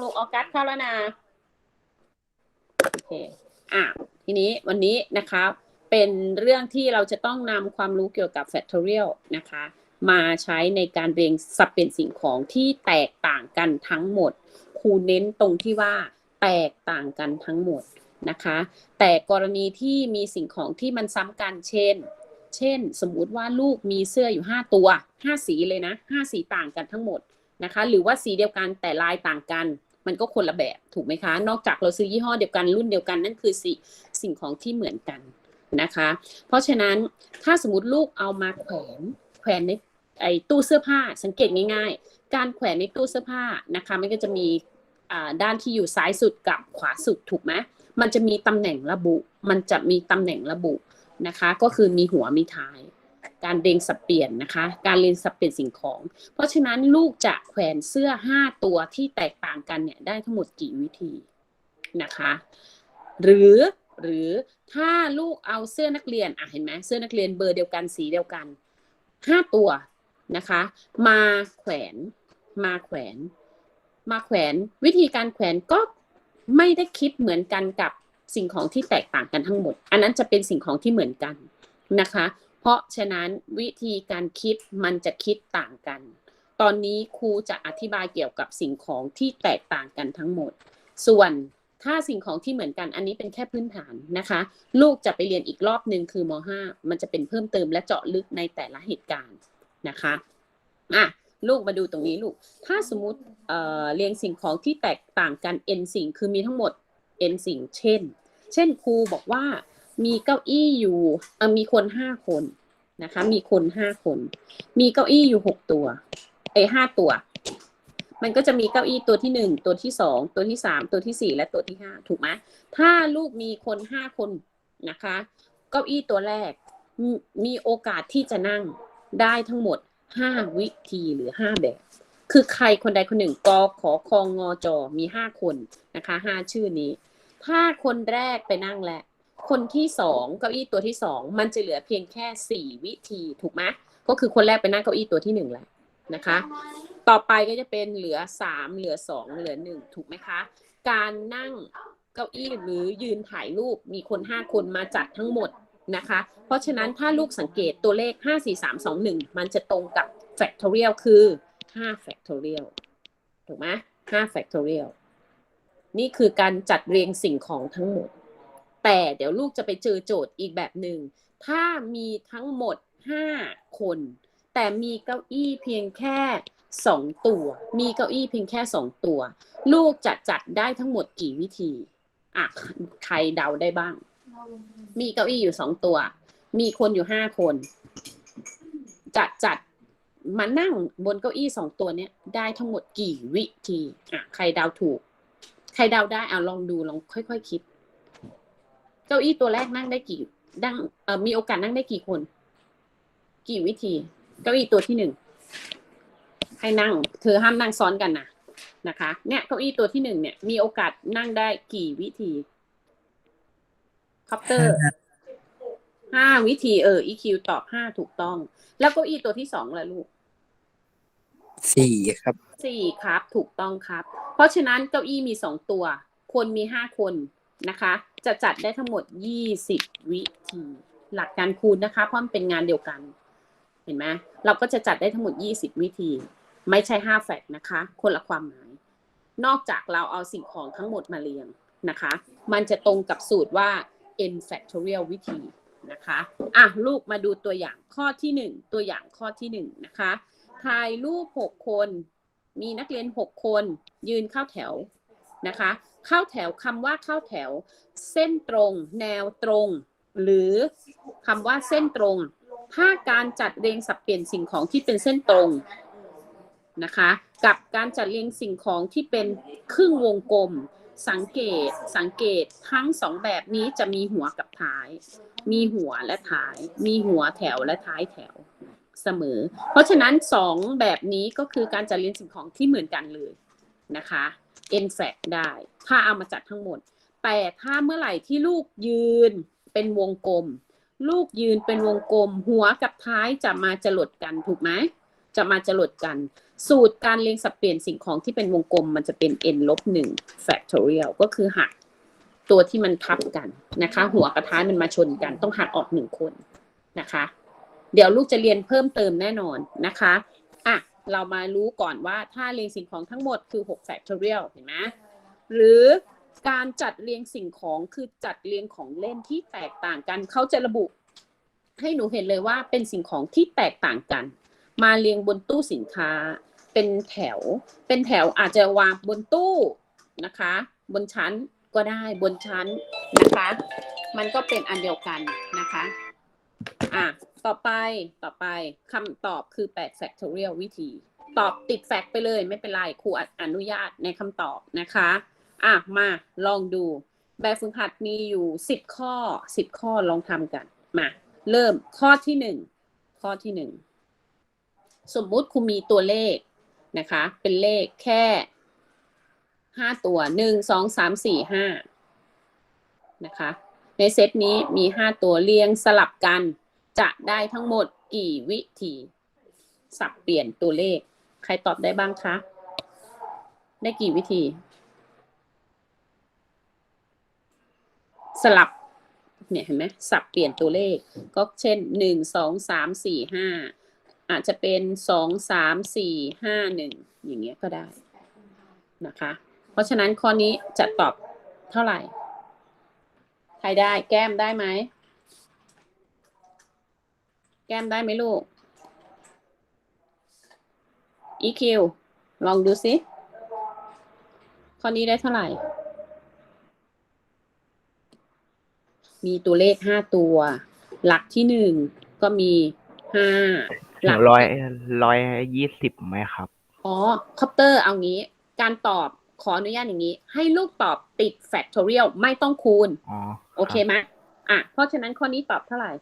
ลูกออกัสเข้าแล้วนะโอเคอะทีนี้วันนี้นะคะเป็นเรื่องที่เราจะต้องนำความรู้เกี่ยวกับ factorial นะคะ มาใช้ในการเรียงสับเปลี่ยนสิ่งของที่แตกต่างกันทั้งหมดครูเน้นตรงที่ว่าแตกต่างกันทั้งหมดนะคะ แต่กรณีที่มีสิ่งของที่มันซ้ำกันเช่น เช่น สมมุติว่าลูกมีเสื้ออยู่ 5 ตัว 5 สีเลยนะ 5 สีต่างกันทั้งหมดนะคะ หรือว่าสีเดียวกันแต่ลายต่างกัน มันก็คนละแบบถูกไหมคะ นอกจากเราซื้อยี่ห้อเดียวกันรุ่นเดียวกันนั่นคือสิสิ่งของที่เหมือนกันนะคะ เพราะฉะนั้นถ้าสมมติลูกเอามาแขวนแขวนในไอ้ตู้เสื้อผ้าสังเกตง่ายๆ การแขวนในตู้เสื้อผ้านะคะมันก็จะมีอ่าด้านที่อยู่ซ้ายสุดกับขวาสุดถูกไหมมันจะมีตำแหน่งระบุ มันจะมีตำแหน่งระบุนะคะ ก็คือมีหัวมีท้าย การเรียงสับเปลี่ยนนะคะ การเรียงสับเปลี่ยนสิ่งของ เพราะฉะนั้นลูกจะแขวนเสื้อ 5 ตัวที่แตกต่างกันเนี่ยได้ทั้งหมดกี่วิธีนะคะ หรือหรือถ้าลูกเอาเสื้อนักเรียนอะเห็นไหมเสื้อนักเรียนเบอร์เดียวกันสีเดียวกัน 5 ตัวนะคะ มาแขวนมาแขวน มาแขวน วิธีการแขวนก็ไม่ได้คิดเหมือนกันกับสิ่งของที่แตกต่างกันทั้งหมด อันนั้นจะเป็นสิ่งของที่เหมือนกันนะคะ เพราะฉะนั้นวิธีการคิดมันจะคิดต่างกัน ตอนนี้ครูจะอธิบายเกี่ยวกับสิ่งของที่แตกต่างกันทั้งหมด ส่วนถ้าสิ่งของที่เหมือนกันอันนี้เป็นแค่พื้นฐานนะคะ ลูกจะไปเรียนอีกรอบหนึ่งคือม .5 มันจะเป็นเพิ่มเติมและเจาะลึกในแต่ละเหตุการณ์นะคะอะลูกมาดูตรงนี้ลูก ถ้าสมมติเอ่อเรียงสิ่งของที่แตกต่างกัน n สิ่งคือมีทั้งหมด n สิ่ง เช่น เช่นครูบอกว่า มีเก้าอี้อยู่มีคนห้าคนนะคะ มีคนห้าคน มีเก้าอี้อยู่หกตัว เอห้าตัว มันก็จะมีเก้าอี้ตัวที่หนึ่งตัวที่สองตัวที่สามตัวที่สี่และตัวที่ห้าถูกไหมถ้าลูกมีคนห้าคนนะคะ เก้าอี้ตัวแรกมีโอกาสที่จะนั่งได้ทั้งหมดห้าวิธีหรือห้าแบบ คือใครคนใดคนหนึ่งกอขอคองงอจอมีห้าคนนะคะห้าชื่อนี้ ถ้าคนแรกไปนั่งแล้ว คนที่สองเก้าอี้ตัวที่สองมันจะเหลือเพียงแค่สี่วิธีถูกไหมก็คือคนแรกไปนั่งเก้าอี้ตัวที่หนึ่งแหล้วนะคะ ต่อไปก็จะเป็นเหลือสามเหลือสองเหลือหนึ่งถูกไหมคะ การนั่งเก้าอี้หรือยืนถ่ายรูปมีคนห้าคนมาจัดทั้งหมดนะคะ เพราะฉะนั้นถ้าลูกสังเกตตัวเลขห้าสี่สามสองหนึ่งมันจะตรงกับ factorial คือห้า factorial ถูกไหมห้า factorial นี่คือการจัดเรียงสิ่งของทั้งหมด แต่เดี๋ยวลูกจะไปเจอโจทย์อีกแบบหนึ่งถ้ามีทั้งหมด 5 คน แต่มีเก้าอี้เพียงแค่ 2 ตัว มีเก้าอี้เพียงแค่ 2 ตัว ลูกจะจัดได้ทั้งหมดกี่วิธีอะใครเดาได้บ้าง มีเก้าอี้อยู่2ตัว มีคนอยู่5คนจะจัดมานั่งบนเก้าอี้สองตัวเนี้ยได้ทั้งหมดกี่วิธีอะใครเดาถูก ใครเดาได้เอาลองดูลองค่อยๆคิด เก้าอี้ตัวแรกนั่งได้กี่ดังเอ่อมีโอกาสนั่งได้กี่คน กี่วิธี เก้าอี้ตัวที่หนึ่งให้นั่ง เธอห้ามนั่งซ้อนกันนะนะคะ เนี่ยเก้าอี้ตัวที่หนึ่งเนี่ย มีโอกาสนั่งได้กี่วิธีคอปเตอร์ห้าวิธีเออ EQ ตอบห้าถูกต้อง แล้วเก้าอี้ตัวที่สองล่ะลูกสี่ครับสี่ครับ ถูกต้องครับ เพราะฉะนั้นเก้าอี้มีสองตัว คนมีห้าคน นะคะ จะจัดได้ทั้งหมดยี่สิบวิธี หลักการคูณนะคะ เพราะมันเป็นงานเดียวกัน เห็นไหมเราก็จะจัดได้ทั้งหมดยี่สิบวิธี ไม่ใช่ห้าแฟกต์นะคะ คนละความหมาย นอกจากเราเอาสิ่งของทั้งหมดมาเรียงนะคะ มันจะตรงกับสูตรว่า n factorial วิธีนะคะ อะ ลูกมาดูตัวอย่างข้อที่หนึ่งตัวอย่างข้อที่หนึ่งนะคะ ถ่ายรูปหกคน มีนักเรียนหกคน ยืนเข้าแถวนะคะ เข้าแถวคำว่าเข้าแถว เส้นตรง แนวตรง หรือคำว่าเส้นตรงถ้าการจัดเรียงสับเปลี่ยนสิ่งของที่เป็นเส้นตรงนะคะ กับการจัดเรียงสิ่งของที่เป็นครึ่งวงกลม สังเกตสังเกตทั้งสองแบบนี้จะมีหัวกับท้าย มีหัวและท้าย มีหัวแถวและท้ายแถวเสมอ เพราะฉะนั้นสองแบบนี้ก็คือการจัดเรียงสิ่งของที่เหมือนกันเลยนะคะ n f a c t ได้ ถ้าเอามาจัดทั้งหมด แต่ถ้าเมื่อไหร่ที่ลูกยืนเป็นวงกลม ลูกยืนเป็นวงกลม หัวกับท้ายจะมาจรดกันถูกไหมจะมาจรดกัน สูตรการเรียงสับเปลี่ยนสิ่งของที่เป็นวงกลม มันจะเป็น n ลบหนึ่ง factorial ก็คือหักตัวที่มันทับกันนะคะ หัวกระท้ายมันมาชนกัน ต้องหักออกหนึ่งคนนะคะ เดี๋ยวลูกจะเรียนเพิ่มเติมแน่นอนนะคะอะ เรามารู้ก่อนว่าถ้าเรียงสิ่งของทั้งหมดคือ6 factorial เห็นไหมหรือการจัดเรียงสิ่งของคือจัดเรียงของเล่นที่แตกต่างกัน เขาจะระบุให้หนูเห็นเลยว่าเป็นสิ่งของที่แตกต่างกัน มาเรียงบนตู้สินค้า เป็นแถว เป็นแถวอาจจะวางบนตู้นะคะ บนชั้นก็ได้บนชั้นนะคะ มันก็เป็นอันเดียวกันนะคะ อะ ต่อไปต่อไปคำตอบคือ8 factorial วิธี ตอบติดแฟกไปเลยไม่เป็นไรครูอนุญาตในคำตอบนะคะ อะ มาลองดู แบบฝึกหัดมีอยู่ 10 ข้อ 10 ข้อลองทำกัน มา เริ่มข้อที่หนึ่งข้อที่หนึ่งสมมุติครูมีตัวเลขนะคะ เป็นเลขแค่ห้าตัวหนึ่งสองสามสี่ห้านะคะ ในเซตนี้มีห้าตัวเรียงสลับกัน จะได้ทั้งหมดกี่วิธีสับเปลี่ยนตัวเลข ใครตอบได้บ้างคะ ได้กี่วิธี สลับเนี่ยเห็นไหมสับเปลี่ยนตัวเลข ก็เช่นหนึ่งสองสามสี่ห้าอาจจะเป็นสองสามสี่ห้าหนึ่งอย่างเงี้ยก็ได้นะคะ เพราะฉะนั้นข้อนี้จะตอบเท่าไหร่ ใครได้แก้มได้ไหม แก้มได้ไหมลูก EQ ลองดูสิข้อนี้ได้เท่าไหร่ มีตัวเลขห้าตัว หลักที่หนึ่งก็มีห้าหลักร้อยร้อยยี่สิบไหมครับ อ๋อคอปเตอร์เอางี้ การตอบขออนุญาตอย่างนี้ ให้ลูกตอบติด factorial ไม่ต้องคูณ อ๋อ โอเคไหมอะ เพราะฉะนั้นข้อนี้ตอบเท่าไหร่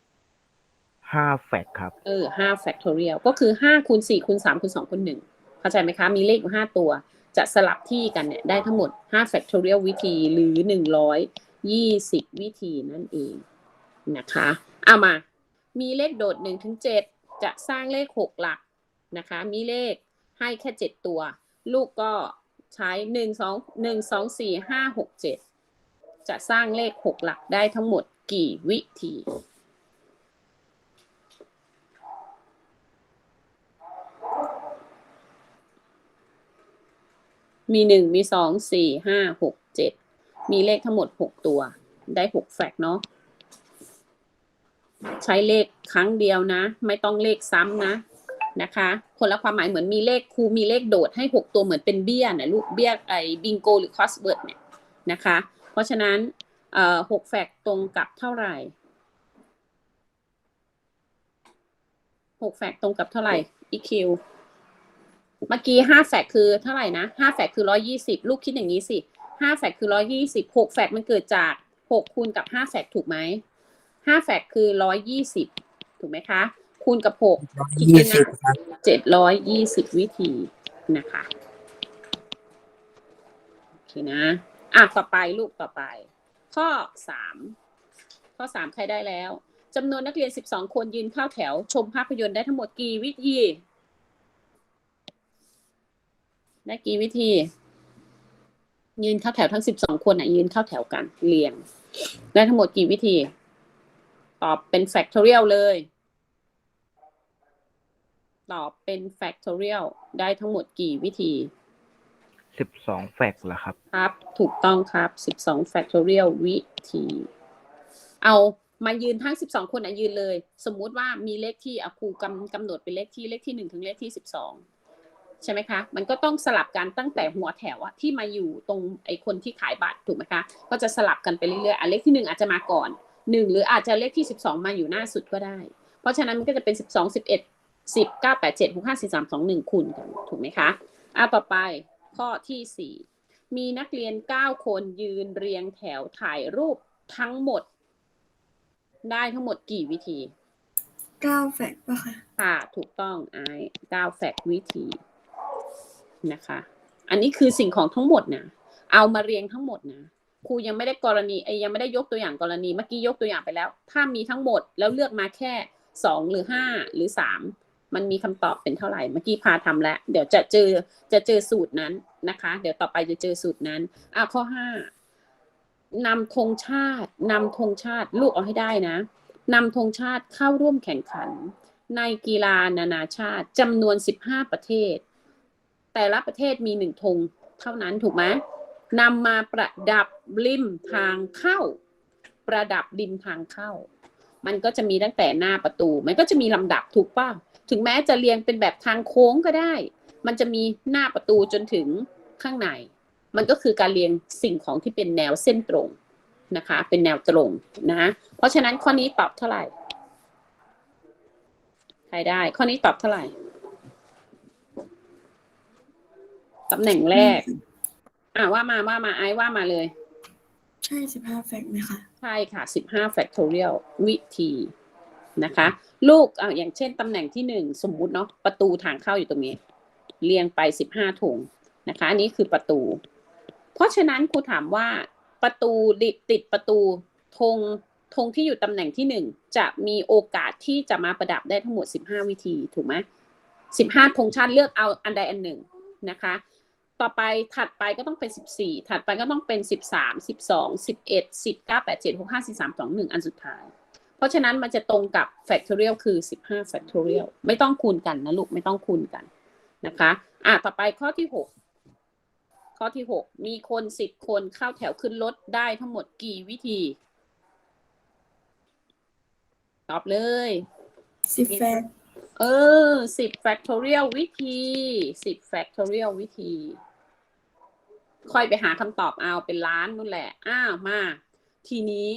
ห้าแฟกครับ เออห้า factorial ก็คือห้าคูณสี่คูณสามคูณสองคูณหนึ่งเข้าใจไหมคะ มีเลขอยู่ห้าตัว จะสลับที่กันเนี่ยได้ทั้งหมดห้า factorial วิธีหรือหนึ่งร้อยยี่สิบวิธีนั่นเองนะคะเอามา มีเลขโดดหนึ่งถึงเจ็ดจะสร้างเลขหกหลักนะคะ มีเลขให้แค่เจ็ดตัว ลูกก็ใช้หนึ่งสองหนึ่งสองสี่ห้าหกเจ็ดจะสร้างเลขหกหลักได้ทั้งหมดกี่วิธี มีหนึ่งมีสองสี่ห้าหกเจ็ดมีเลขทั้งหมดหกตัว ได้หกแฟกเนาะใช้เลขครั้งเดียวนะ ไม่ต้องเลขซ้ำนะนะคะ คนละความหมายเหมือนมีเลขครูมีเลขโดดให้หกตัวเหมือนเป็นเบี้ยนะลูกเบี้ยไอ้บิงโกหรือคอสเวิร์ดเนี่ยนะคะ เพราะฉะนั้นเอ่อหกแฟกตรงกับเท่าไหร่หกแฟกต์ตรงกับเท่าไหร่ EQ เมื่อกี้ห้าแฟกคือเท่าไหร่นะห้าแฟกคือร้อยี่สิบลูกคิดอย่างนี้สิห้าแฟกคือร้อยี่สิบหกแฟกมันเกิดจากหกคูณกับห้าแฟกถูกไหมห้าแฟกคือร้อยี่สิบถูกไหมคะ คูณกับหกคิดยี่ง่าสิบเจ็ดร้อยยี่สิบวิธีนะคะโอเคนะอะต่อไปลูกต่อไป ข้อสามข้อสามใครได้แล้วจำนวนนักเรียนสิบสองคนยืนเข้าแถวชมภาพยนตร์ได้ทั้งหมดกี่วิธี ได้กี่วิธี ยืนเข้าแถวทั้งสิบสองคนอะ ยืนเข้าแถวกันเรียง ได้ทั้งหมดกี่วิธี ตอบเป็น factorial เลย ตอบเป็น factorial ได้ทั้งหมดกี่วิธีสิบสองแฟกเหรอครับ ครับ ถูกต้องครับ12 factorial วิธี เอามายืนทั้ง12คนอะยืนเลย สมมุติว่ามีเลขที่อะครูกำกำหนดเป็นเลขที่เลขที่1ถึงเลขที่12 ใช่ไหมคะ มันก็ต้องสลับกันตั้งแต่หัวแถวอะที่มาอยู่ตรงไอ้คนที่ขายบัตรถูกไหมคะ ก็จะสลับกันไปเรื่อยๆอะเลขที่ 1 อาจจะมาก่อน 1 หรืออาจจะเลขที่ 12 มาอยู่หน้าสุดก็ได้ เพราะฉะนั้นมันก็จะเป็น 12 11 10 9 8 7 6 5 4 3 2 1คูณกันถูกไหมคะอะต่อไปข้อที่ 4 มีนักเรียน 9 คนยืนเรียงแถวถ่ายรูปทั้งหมด ได้ทั้งหมดกี่วิธีเก้าแฟกต์ป่ะคะค่ะถูกต้องไอ้9แฟกวิธี นะคะ อันนี้คือสิ่งของทั้งหมดนะเอามาเรียงทั้งหมดนะครูยังไม่ได้กรณีไอ้ยังไม่ได้ยกตัวอย่างกรณีเมื่อกี้ยกตัวอย่างไปแล้ว ถ้ามีทั้งหมดแล้วเลือกมาแค่สองหรือห้าหรือสามมันมีคำตอบเป็นเท่าไหร่เมื่อกี้พาทำแล้ว เดี๋ยวจะเจอจะเจอสูตรนั้นนะคะ เดี๋ยวต่อไปจะเจอสูตรนั้นอะข้อห้านำธงชาตินำธงชาติลูกเอาให้ได้นะนำธงชาติเข้าร่วมแข่งขัน ในกีฬานานาชาติจำนวน 15 ประเทศ แต่ละประเทศมีหนึ่งธงเท่านั้นถูกไหมนำมาประดับริมทางเข้า ประดับริมทางเข้า มันก็จะมีตั้งแต่หน้าประตู มันก็จะมีลำดับถูกป่ะถึงแม้จะเรียงเป็นแบบทางโค้งก็ได้ มันจะมีหน้าประตูจนถึงข้างใน มันก็คือการเรียงสิ่งของที่เป็นแนวเส้นตรงนะคะ เป็นแนวตรงนะ เพราะฉะนั้นข้อนี้ตอบเท่าไหร่ ใครได้ ข้อนี้ตอบเท่าไหร่ ตำแหน่งแรก อ่าว่ามาว่ามาไอซ์ว่ามาเลย ใช่สิบห้าแฟกต์ไหมคะใช่ค่ะ15 factorial วิธีนะคะ ลูกอ่าอย่างเช่นตำแหน่งที่หนึ่งสมมุติเนาะประตูทางเข้าอยู่ตรงนี้ เรียงไป15ถุงนะคะ อันนี้คือประตู เพราะฉะนั้นครูถามว่าประตูติดติดประตูธงธงที่อยู่ตำแหน่งที่หนึ่งจะมีโอกาสที่จะมาประดับได้ทั้งหมด15วิธีถูกไหม15ธงชาติเลือกเอาอันใดอันหนึ่ง นะคะ ต่อไปถัดไปก็ต้องเป็น 14 ถัดไปก็ต้องเป็น 13 12 11 10 9 8 7 6 5 4 3 2 1 อันสุดท้าย เพราะฉะนั้นมันจะตรงกับ factorial คือ 15 factorial ไม่ต้องคูณกันนะลูก ไม่ต้องคูณกันนะคะอะต่อไปข้อที่ 6 ข้อที่ 6 มีคน 10 คนเข้าแถวขึ้นรถได้ทั้งหมดกี่วิธี ตอบเลยสิบแฟกต์ เออสิบ factorial วิธีสิบ factorial วิธี ค่อยไปหาคำตอบเอาเป็นล้านนู่นแหละ อ้าวมา ทีนี้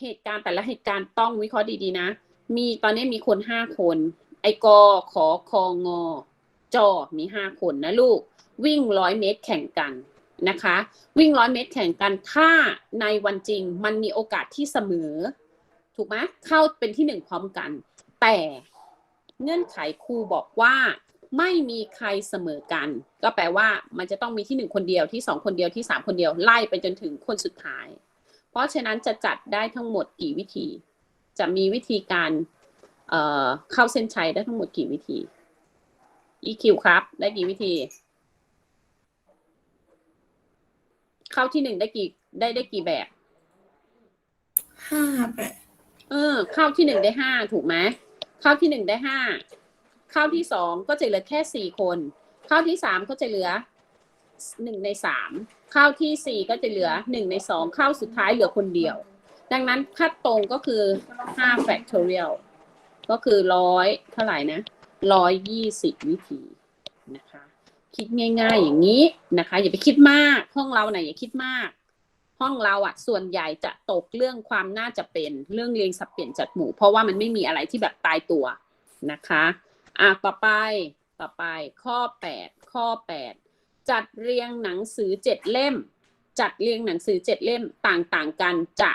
เหตุการณ์แต่ละเหตุการณ์ต้องวิเคราะห์ดีๆนะ มีตอนนี้มีคนห้าคน ไอกอขอคองอจอมีห้าคนนะลูก วิ่งร้อยเมตรแข่งกันนะคะ วิ่งร้อยเมตรแข่งกันถ้าในวันจริงมันมีโอกาสที่เสมอ ถูกไหมเข้าเป็นที่หนึ่งพร้อมกัน แต่ เงื่อนไขครูบอกว่าไม่มีใครเสมอกัน ก็แปลว่ามันจะต้องมีที่หนึ่งคนเดียวที่สองคนเดียวที่สามคนเดียวไล่ไปจนถึงคนสุดท้าย เพราะฉะนั้นจะจัดได้ทั้งหมดกี่วิธี จะมีวิธีการเอ่อเข้าเส้นชัยได้ทั้งหมดกี่วิธี EQ ครับ ได้กี่วิธี เข้าที่หนึ่งได้กี่ได้ได้กี่แบบห้าแบบเออ เข้าที่หนึ่งได้ห้าถูกไหมเข้าที่หนึ่งได้ห้าข้าที่สองก็จะเหลือแค่สี่คนข้าที่สามก็จะเหลือหนึ่งในสามข้าที่สี่ก็จะเหลือหนึ่งในสองข้าสุดท้ายเหลือคนเดียว ดังนั้นถ้าตรงก็คือห้า factorial ก็คือร้อยเท่าไหร่นะร้อยยี่สิบวิธีนะคะ คิดง่าย ๆ อย่างนี้นะคะ อย่าไปคิดมากห้องเราไหนะอย่าคิดมาก ห้องเราอะส่วนใหญ่จะตกเรื่องความน่าจะเป็นเรื่องเรียงสับเปลี่ยนจัดหมู่ เพราะว่ามันไม่มีอะไรที่แบบตายตัวนะคะอะต่อไปต่อไปข้อ 8 ข้อ 8 จัดเรียงหนังสือเจ็ดเล่ม จัดเรียงหนังสือเจ็ดเล่มต่างๆกันจะ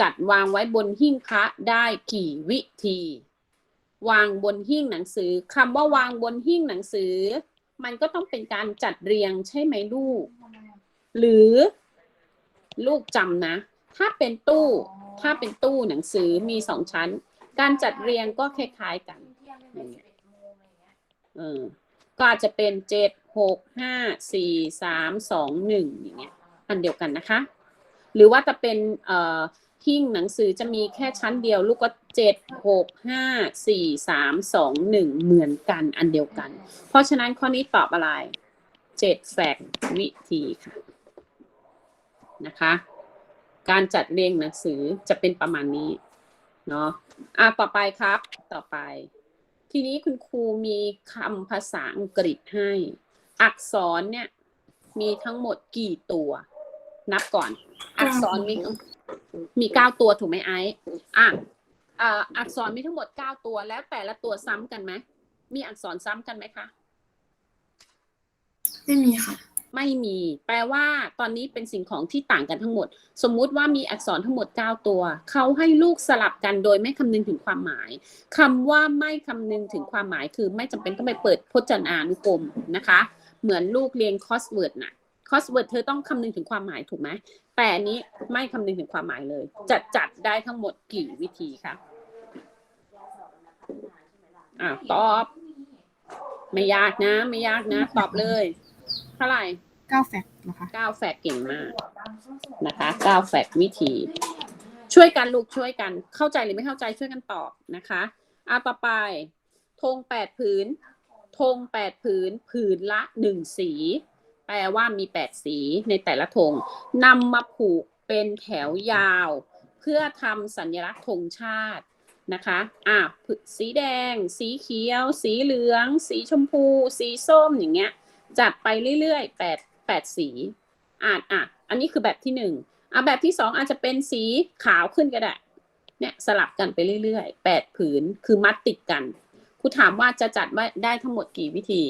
จัดวางไว้บนหิ้งพระได้กี่วิธี วางบนหิ้งหนังสือคำว่าวางบนหิ้งหนังสือ มันก็ต้องเป็นการจัดเรียงใช่ไหมลูก หรือ ลูกจำนะ ถ้าเป็นตู้ ถ้าเป็นตู้หนังสือมีสองชั้น การจัดเรียงก็คล้ายๆกันอย่างเงี้ยเออก็อาจจะเป็นเจ็ดหกห้าสี่สามสองหนึ่งอย่างเงี้ยอันเดียวกันนะคะ หรือว่าจะเป็นเอ่อหิ้งหนังสือจะมีแค่ชั้นเดียว ลูกก็เจ็ดหกห้าสี่สามสองหนึ่งเหมือนกันอันเดียวกัน เพราะฉะนั้นข้อนี้ตอบอะไรเจ็ดแฟกต์วิธีค่ะ นะคะ การจัดเรียงหนังสือจะเป็นประมาณนี้เนาะอะต่อไปครับ ต่อไป ทีนี้คุณครูมีคำภาษาอังกฤษให้ อักษรเนี่ยมีทั้งหมดกี่ตัว นับก่อน อักษรมีมีเก้าตัวถูกไหมไอซ์อะอ่าอักษรมีทั้งหมดเก้าตัวแล้วแต่ละตัวซ้ำกันไหมมีอักษรซ้ำกันไหมคะ ไม่มีค่ะ ไม่มี แปลว่าตอนนี้เป็นสิ่งของที่ต่างกันทั้งหมด สมมุติว่ามีอักษรทั้งหมด 9 ตัว เขาให้ลูกสลับกันโดยไม่คำนึงถึงความหมายคำว่าไม่คำนึงถึงความหมายคือไม่จำเป็นต้องไปเปิดพจนานุกรมนะคะ เหมือนลูกเรียนคอสเวิร์ดน่ะคอสเวิร์ดเธอต้องคำนึงถึงความหมายถูกไหมแต่อันนี้ไม่คำนึงถึงความหมายเลยจะจัดได้ทั้งหมดกี่วิธีคะอะตอบ ไม่ยากนะ ไม่ยากนะ ตอบเลย เท่าไหร่เก้าแฟกต์เหรอคะเก้าแฟกเก่งมากนะคะเก้าแฟกวิธี ช่วยกันลูกช่วยกัน เข้าใจหรือไม่เข้าใจช่วยกันตอบนะคะอะต่อไปธงแปดผืนธงแปดผืน ผืนละหนึ่งสี แปลว่ามีแปดสีในแต่ละธงนำมาผูกเป็นแถวยาว เพื่อทำสัญลักษณ์ธงชาตินะคะ อะ สีแดง สีเขียว สีเหลือง สีชมพู สีส้มอย่างเงี้ย จัดไปเรื่อยๆแปดแปดสีอ่านอะ อันนี้คือแบบที่หนึ่งอะแบบที่สองอาจจะเป็นสีขาวขึ้นก็ได้ เนี่ยสลับกันไปเรื่อยๆแปดผืนคือมัดติดกันครูถามว่าจะจัดว่าได้ทั้งหมดกี่วิธี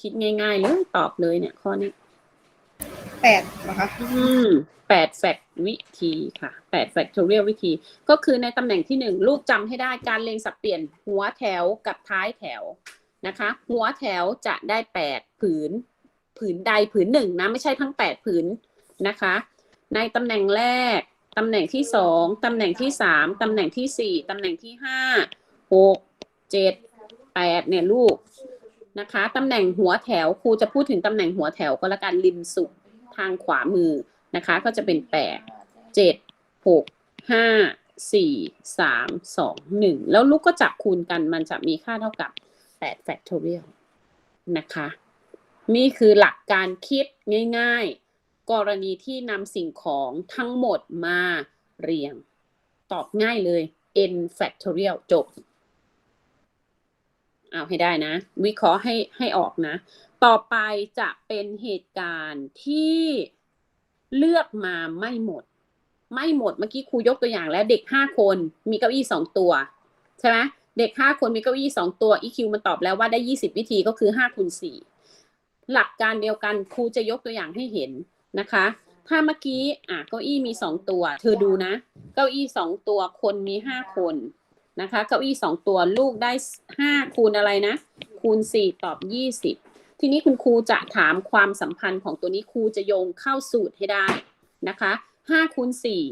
คิดง่ายๆเลยตอบเลยเนี่ยข้อนี้แปดเหรอคะอืมแปดแฟกวิธีค่ะแปดแฟกทอเรียลวิธี ก็คือในตำแหน่งที่หนึ่งลูกจำให้ได้การเรียงสับเปลี่ยนหัวแถวกับท้ายแถว นะคะ หัวแถวจะได้แปดผืน ผืนใดผืนหนึ่งนะ ไม่ใช่ทั้งแปดผืนนะคะ ในตำแหน่งแรก ตำแหน่งที่สองตำแหน่งที่สามตำแหน่งที่สี่ตำแหน่งที่ห้าหกเจ็ดแปดเนี่ยลูกนะคะตำแหน่งหัวแถวครูจะพูดถึงตำแหน่งหัวแถวก็แล้วกันริมสุดทางขวามือนะคะ ก็จะเป็นแปดเจ็ดหกห้าสี่สามสองหนึ่งแล้วลูกก็จับคูณกันมันจะมีค่าเท่ากับ แปด factorial นะคะ นี่คือหลักการคิดง่าย ๆ กรณีที่นำสิ่งของทั้งหมดมาเรียง ตอบง่ายเลย n factorial จบ เอาให้ได้นะ วิเคราะห์ให้ให้ออกนะ ต่อไปจะเป็นเหตุการณ์ที่เลือกมาไม่หมด ไม่หมดเมื่อกี้ครูยกตัวอย่างแล้วเด็กห้าคนมีเก้าอี้สองตัว ใช่ไหม เด็กห้าคนมีเก้าอี้สองตัว EQ มันตอบแล้วว่าได้ยี่สิบวิธีก็คือห้าคูณสี่หลักการเดียวกันครูจะยกตัวอย่างให้เห็นนะคะ ถ้าเมื่อกี้อะเก้าอี้มีสองตัว เธอดูนะ เก้าอี้สองตัวคนมีห้าคนนะคะ เก้าอี้สองตัวลูกได้ห้าคูณอะไรนะ คูณสี่ตอบยี่สิบทีนี้คุณครูจะถามความสัมพันธ์ของตัวนี้ครูจะโยงเข้าสูตรให้ได้นะคะห้าคูณสี่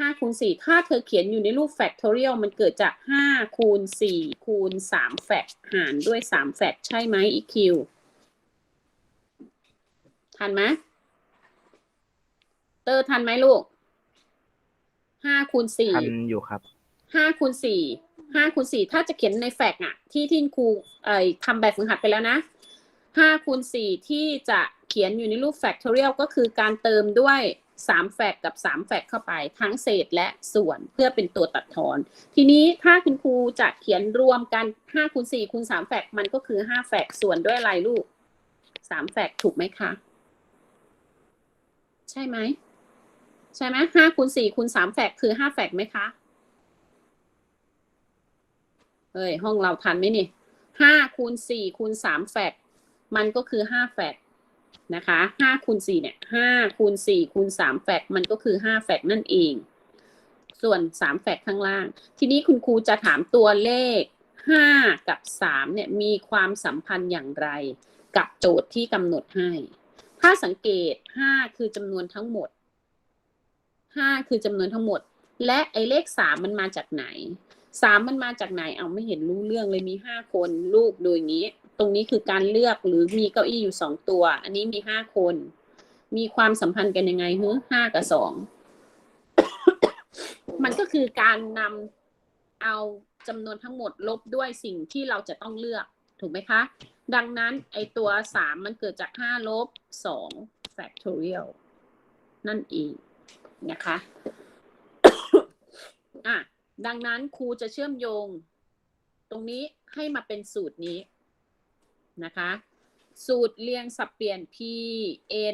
ห้าคูณสี่ถ้าเธอเขียนอยู่ในรูป factorial มันเกิดจากห้าคูณสี่คูณสามแฟกหารด้วยสามแฟกใช่ไหม EQ ทันไหมเตอร์ทันไหมลูกห้าคูณสี่ทันอยู่ครับห้าคูณสี่ห้าคูณสี่ถ้าจะเขียนในแฟกต์อะที่ที่ครูเอ่ยทำแบบฝึกหัดไปแล้วนะห้าคูณสี่ที่จะเขียนอยู่ในรูป factorial ก็คือการเติมด้วย สามแฟกกับสามแฟกเข้าไป ทั้งเศษและส่วนเพื่อเป็นตัวตัดทอน ทีนี้ถ้าคุณครูจะเขียนรวมกันห้าคูณสี่คูณสามแฟกมันก็คือห้าแฟกส่วนด้วยอะไรลูกสามแฟกถูกไหมคะ ใช่ไหมใช่ไหมห้าคูณสี่คูณสามแฟกคือห้าแฟกไหมคะเฮ้ยห้องเราทันไหมนี่ห้าคูณสี่คูณสามแฟกมันก็คือห้าแฟก นะคะห้าคูณสี่เนี่ยห้าคูณสี่คูณสามแฟกมันก็คือห้าแฟกนั่นเอง ส่วนสามแฟกข้างล่าง ทีนี้คุณครูจะถามตัวเลขห้ากับสามเนี่ยมีความสัมพันธ์อย่างไร กับโจทย์ที่กำหนดให้ ถ้าสังเกตห้าคือจำนวนทั้งหมดห้าคือจำนวนทั้งหมด และไอ้เลขสามมันมาจากไหนสามมันมาจากไหนเอาไม่เห็นรู้เรื่องเลยมีห้าคนลูกดูอย่างนี้ ตรงนี้คือการเลือกหรือมีเก้าอี้อยู่สองตัว อันนี้มีห้าคน มีความสัมพันธ์กันยังไงฮึห้ากับสองมันก็คือการนำเอาจำนวนทั้งหมดลบด้วยสิ่งที่เราจะต้องเลือกถูกไหมคะ ดังนั้นไอตัวสามมันเกิดจากห้าลบสอง factorial นั่นเองนะคะอะดังนั้นครูจะเชื่อมโยง ตรงนี้ให้มาเป็นสูตรนี้ นะคะ สูตรเรียงสับเปลี่ยน p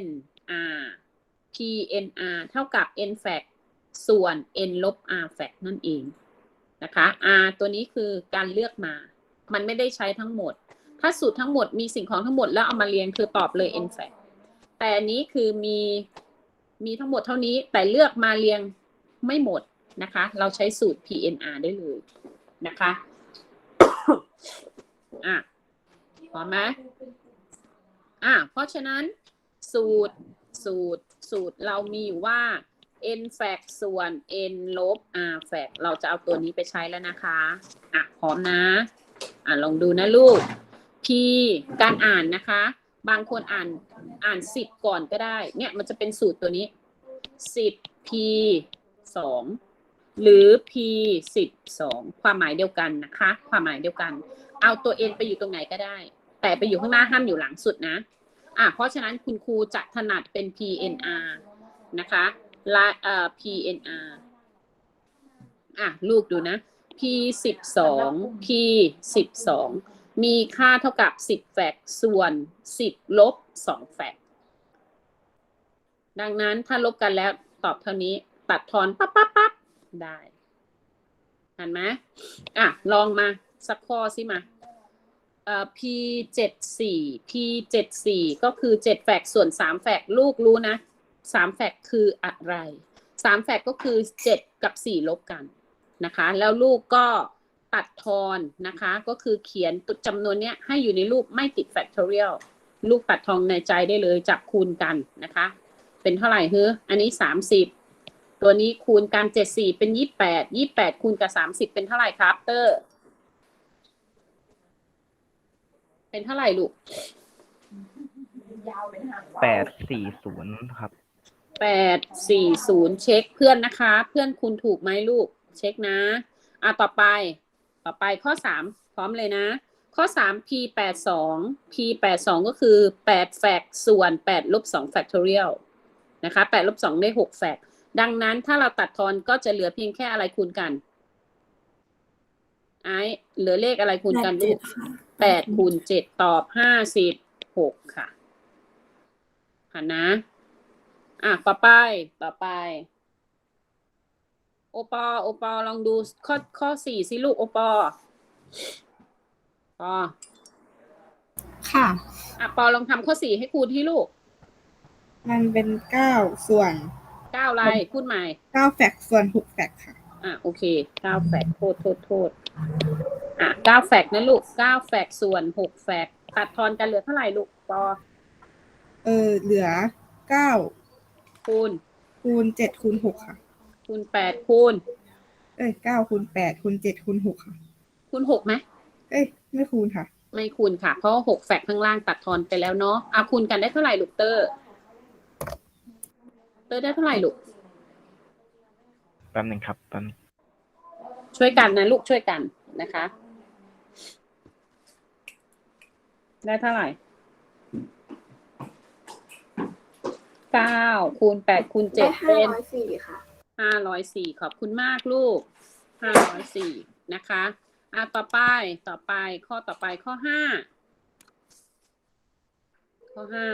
n r p n r เท่ากับ n fact ส่วน n ลบ r fact นั่นเองนะคะ r ตัวนี้คือการเลือกมา มันไม่ได้ใช้ทั้งหมด ถ้าสูตรทั้งหมดมีสิ่งของทั้งหมดแล้วเอามาเรียงคือตอบเลย n fact แต่อันนี้คือมีมีทั้งหมดเท่านี้แต่เลือกมาเรียงไม่หมดนะคะ เราใช้สูตร PNR ได้เลยนะคะอะ ร้อมไหมอะเพราะฉะนั้นสูตรสูตรสูตรเรามีอยู่ว่า n แฟกส่วน n ลบ r แฟกเราจะเอาตัวนี้ไปใช้แล้วนะคะอะพร้อมนะ อะลองดูนะลูก p การอ่านนะคะ บางคนอ่านอ่านสิบก่อนก็ได้ เนี่ยมันจะเป็นสูตรตัวนี้สิบ p สองหรือ p สิบสองความหมายเดียวกันนะคะ ความหมายเดียวกัน เอาตัว n ไปอยู่ตรงไหนก็ได้ แต่ไปอยู่ข้างหน้าห้ามอยู่หลังสุดนะอะเพราะฉะนั้นคุณครูจะถนัดเป็น PNR นะคะและเอ่อ PNR อะลูกดูนะ P สิบสอง P สิบสองมีค่าเท่ากับสิบแฟกส่วนสิบลบสองแฟกดังนั้นถ้าลบกันแล้วตอบเท่านี้ตัดทอนปั๊บปั๊บปั๊บได้เห็นไหมอะลองมาสักข้อสิมา เอ่อ P เจ็ดสี่ P เจ็ดสี่ก็คือเจ็ดแฟกส่วนสามแฟกลูกรู้นะสามแฟกคืออะไรสามแฟกก็คือเจ็ดกับสี่ลบกันนะคะ แล้วลูกก็ตัดทอนนะคะ ก็คือเขียนจำนวนเนี้ยให้อยู่ในรูปไม่ติด factorial ลูกตัดทองในใจได้เลยจับคูณกันนะคะ เป็นเท่าไหร่เฮ้ออันนี้สามสิบตัวนี้คูณกันเจ็ดสี่เป็นยี่แปดยี่แปดคูณกับสามสิบเป็นเท่าไหร่ครับเตอร์ เป็นเท่าไหร่ลูกแปดสี่ศูนย์ครับแปดสี่ศูนย์เช็คเพื่อนนะคะ เพื่อนคุณถูกไหมลูก เช็คนะ อะต่อไป ต่อไปข้อสามพร้อมเลยนะ ข้อสาม p แปดสอง p แปดสองก็คือแปดแฟกส่วนแปดลบสอง factorial นะคะแปดลบสองได้หกแฟกดังนั้นถ้าเราตัดทอนก็จะเหลือเพียงแค่อะไรคูณกันไอ้เหลือเลขอะไรคูณกันลูก แปดคูณเจ็ดตอบห้าสิบหกค่ะหันนะ อะต่อไปต่อไป โอปอโอปอลองดูข้อข้อสี่สิลูกโอปอปอค่ะอะปอลองทำข้อสี่ให้ครูที่ลูกมันเป็นเก้าส่วนเก้าอะไรพูดใหม่เก้าแฟกส่วนหกแฟกค่ะ อะโอเคเก้าแฟกโทษโทษโทษ อะเก้าแฟกนะลูกเก้าแฟกส่วนหกแฟกตัดทอนกันเหลือเท่าไหร่ลูกปอเออเหลือเก้าคูณคูณเจ็ดคูณหกค่ะ คูณแปดคูณเอ้ยเก้าคูณแปดคูณเจ็ดคูณหกค่ะ คูณหกไหมเอ้ยไม่คูณค่ะ ไม่คูณค่ะ เพราะว่าหกแฟกข้างล่างตัดทอนไปแล้วเนาะอะคูณกันได้เท่าไหร่ลูกเตอร์ เตอร์ได้เท่าไหร่ลูกแป๊บหนึ่งครับแป๊บนึงช่วยกันนะลูกช่วยกันนะคะ ได้เท่าไหร่เก้าคูณแปดคูณเจ็ดเป็นห้าร้อยสี่ขอบคุณมากลูกห้าร้อยสี่นะคะอะต่อไปต่อไปข้อต่อไปข้อห้าข้อห้า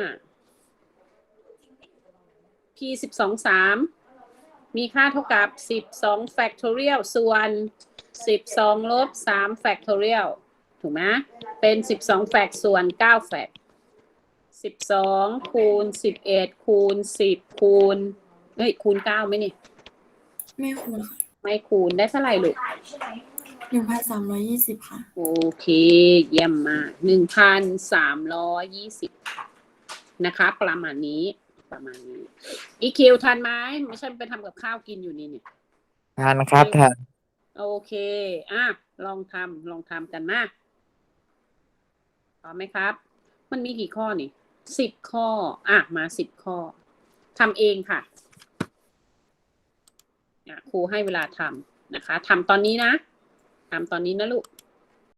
p สิบสองสามมีค่าเท่ากับสิบสอง factorial ส่วนสิบสองลบสาม factorial ถูกไหมเป็นสิบสองแฟกส่วนเก้าแฟกสิบสองคูณสิบเอ็ดคูณสิบคูณเฮ้ยคูณเก้าไหมนี่ ไม่คูณค่ะไม่คูณได้เท่าไหร่ลูกหนึ่งพันสามร้อยยี่สิบค่ะ โอเค เยี่ยมมากหนึ่งพันสามร้อยยี่สิบนะคะ ประมาณนี้ประมาณนี้ อีคิวทันไหมไม่ใช่ไปทำกับข้าวกินอยู่นี่เนี่ยทานครับทานโอเค อะ ลองทำลองทำกันนะ พร้อมไหมครับ มันมีกี่ข้อนี่สิบข้อ อะ มาสิบข้อทำเองค่ะอะครูให้เวลาทำนะคะทำตอนนี้นะทำตอนนี้นะลูก